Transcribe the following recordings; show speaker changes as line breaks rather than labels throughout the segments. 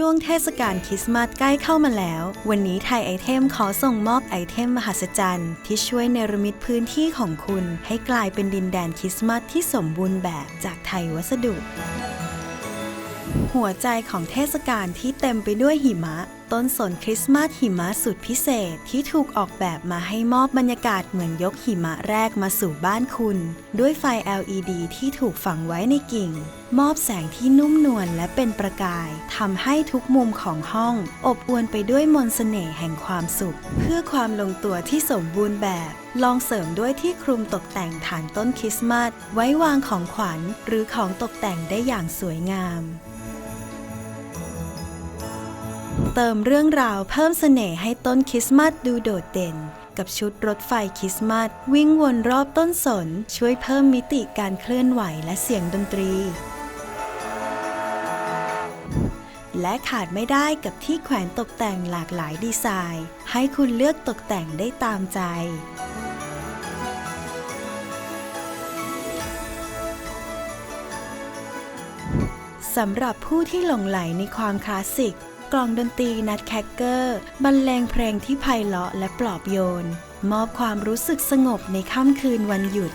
ช่วงเทศกาลคริสต์มาสใกล้เข้ามาแล้ว วันนี้ไทยไอเทมขอส่งมอบไอเทมมหัศจรรย์ที่ช่วยเนรมิตพื้นที่ของคุณ ให้กลายเป็นดินแดนคริสต์มาสที่สมบูรณ์แบบจากไทยวัสดุ หัวใจของเทศกาลที่เต็มไปด้วยหิมะต้นสนคริสต์มาสหิมะสุดพิเศษที่ถูกออกแบบมาให้มอบบรรยากาศเหมือนยกหิมะแรกมาสู่บ้านคุณ ด้วยไฟ LED ที่ถูกฝังไว้ในกิ่ง มอบแสงที่นุ่มนวลและเป็นประกายทำให้ทุกมุมของห้อง อบอวลไปด้วยมนต์เสน่ห์แห่งความสุข เพื่อความลงตัวที่สมบูรณ์แบบ ลองเสริมด้วยที่คลุมตกแต่งฐานต้นคริสต์มาสไว้วางของขวัญ หรือของตกแต่งได้อย่างสวยงามเติมเรื่องราวเพิ่มเสน่ห์ให้ต้นคริสต์มาสดูโดดเด่น กับชุดรถไฟคริสต์มาสวิ่งวนรอบต้นสน ช่วยเพิ่มมิติการเคลื่อนไหวและเสียงดนตรี และขาดไม่ได้กับที่แขวนตกแต่งหลากหลายดีไซน์ ให้คุณเลือกตกแต่งได้ตามใจ สำหรับผู้ที่หลงไหลในความคลาสสิก กล่องดนตรีนัดแคคเกอร์ บรรเลงเพลงที่ไพเราะและปลอบโยน มอบความรู้สึกสงบในค่ำคืนวันหยุด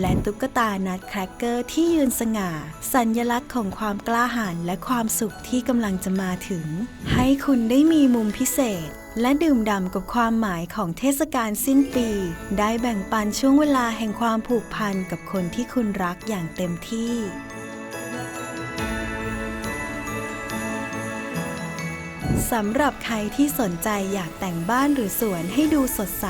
และตุ๊กตานัดแครกเกอร์ที่ยืนสง่า สัญลักษณ์ของความกล้าหาญและความสุขที่กำลังจะมาถึง ให้คุณได้มีมุมพิเศษ และดื่มด่ำกับความหมายของเทศกาลสิ้นปี ได้แบ่งปันช่วงเวลาแห่งความผูกพันกับคนที่คุณรักอย่างเต็มที่สำหรับใครที่สนใจอยากแต่งบ้านหรือสวนให้ดูสดใส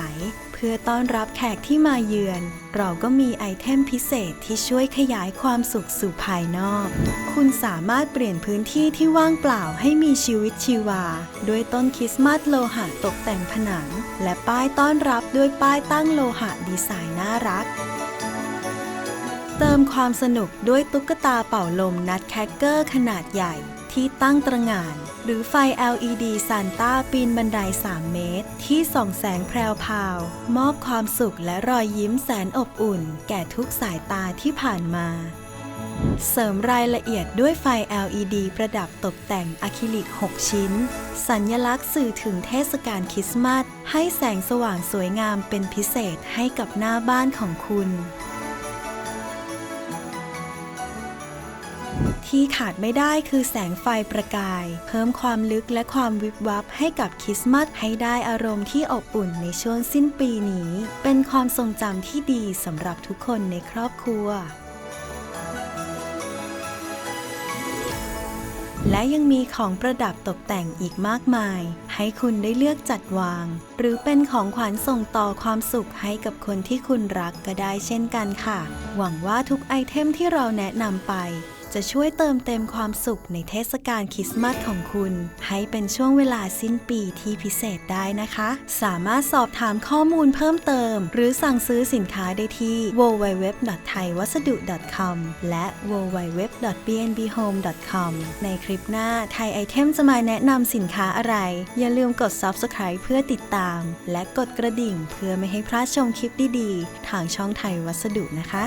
พื่อต้อนรับแขกที่มาเยือน เราก็มีไอเทมพิเศษที่ช่วยขยายความสุขสู่ภายนอก คุณสามารถเปลี่ยนพื้นที่ที่ว่างเปล่าให้มีชีวิตชีวา ด้วยต้นคริสต์มาสโลหะตกแต่งผนัง และป้ายต้อนรับด้วยป้ายตั้งโลหะดีไซน์น่ารัก เติมความสนุกด้วยตุ๊กตาเป่าลมนัดแคคเกอร์ขนาดใหญ่ ที่ตั้งตระหง่าน หรือไฟ LED ซานต้าปีนบันได 3 เมตร ที่ส่องแสงแพรวพาว มอบความสุขและรอยยิ้มแสนอบอุ่น แก่ทุกสายตาที่ผ่านมา เสริมรายละเอียดด้วยไฟ LED ประดับตกแต่งอะคริลิก 6 ชิ้น สัญญลักษณ์สื่อถึงเทศกาลคริสต์มาสให้แสงสว่างสวยงามเป็นพิเศษให้กับหน้าบ้านของคุณ ที่ขาดไม่ได้คือแสงไฟประกาย เพิ่มความลึกและความวิบวับให้กับคริสต์มาสให้ได้อารมณ์ที่อบอุ่นในช่วงสิ้นปีนี้ เป็นความทรงจำที่ดีสำหรับทุกคนในครอบครัวและยังมีของประดับตกแต่งอีกมากมาย ให้คุณได้เลือกจัดวาง หรือเป็นของขวัญส่งต่อความสุขให้กับคนที่คุณรักก็ได้เช่นกันค่ะ หวังว่าทุกไอเทมที่เราแนะนำไป จะช่วยเติมเต็มความสุขในเทศกาลคริสต์มาสของคุณ ให้เป็นช่วงเวลาสิ้นปีที่พิเศษได้นะคะ สามารถสอบถามข้อมูลเพิ่มเติม หรือสั่งซื้อสินค้าได้ที่ www.thaiwasadu.com และ www.bnbhome.com ในคลิปหน้าไทยไอเทมจะมาแนะนำสินค้าอะไร อย่าลืมกด subscribe เพื่อติดตาม และกดกระดิ่งเพื่อไม่ให้พลาดชมคลิปดีๆ ทางช่องไทยวัสดุนะคะ